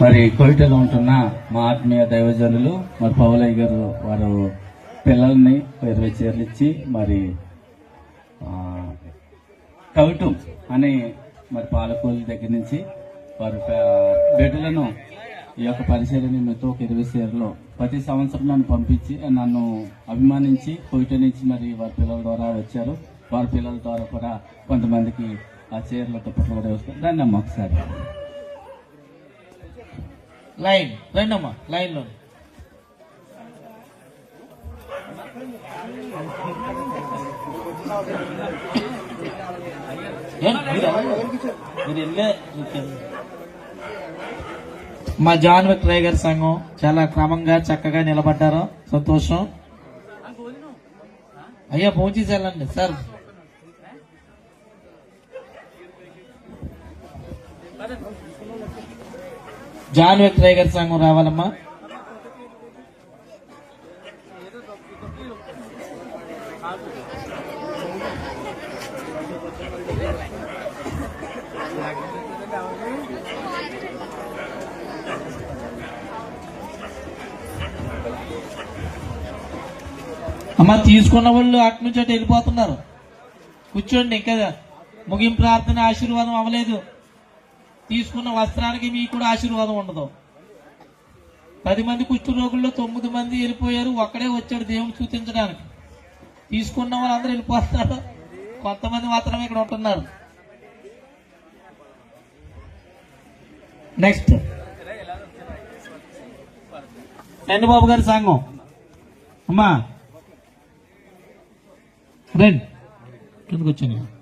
మరి కోయిటలో ఉంటున్న మా ఆత్మీయ దైవజనులు మరి పవలయ్య గారు వారు పిల్లల్ని ఇరవై చీరలు ఇచ్చి మరి కవిటం అనే మరి పాలకూల దగ్గర నుంచి వారి బిడ్డలను ఈ యొక్క పరిశీలన మీతో ఒక ఇరవై చీరలో ప్రతి సంవత్సరం నన్ను పంపించి నన్ను అభిమానించి కోయిట నుంచి మరి వారి పిల్లల ద్వారా వచ్చారు. వారి పిల్లల ద్వారా కూడా కొంతమందికి ఆ చీరల దుప్పట్లు కూడా వేసుకుని దాన్ని అమ్మ ఒకసారి. లైన్ రండమ్మా లైన్లో మా జాన్ విక్రయ్ గారి సంఘం చాలా క్రమంగా చక్కగా నిలబడ్డారు. సంతోషం. అయ్యా ఫోన్ చేసి వెళ్ళండి సార్. జాన్ విక్రయ్ సంఘం రావాలమ్మా. అమ్మ తీసుకున్న వాళ్ళు అటు నుంచి అటు వెళ్ళిపోతున్నారు. కూర్చోండి ఇంకా ముగింపు ప్రార్థన ఆశీర్వాదం అవ్వలేదు. తీసుకున్న వస్త్రానికి మీకు కూడా ఆశీర్వాదం ఉండదు. పది మంది కుష్టు రోగుల్లో తొమ్మిది మంది వెళ్ళిపోయారు ఒక్కడే వచ్చాడు దేవుని చూపించడానికి. తీసుకున్న వాళ్ళందరూ వెళ్ళిపోతున్నారు. కొంతమంది మాత్రమే ఇక్కడ ఉంటున్నారు. నెక్స్ట్ బాబు గారి సంఘం. అమ్మా. రండి. కిందకు వచ్చాను.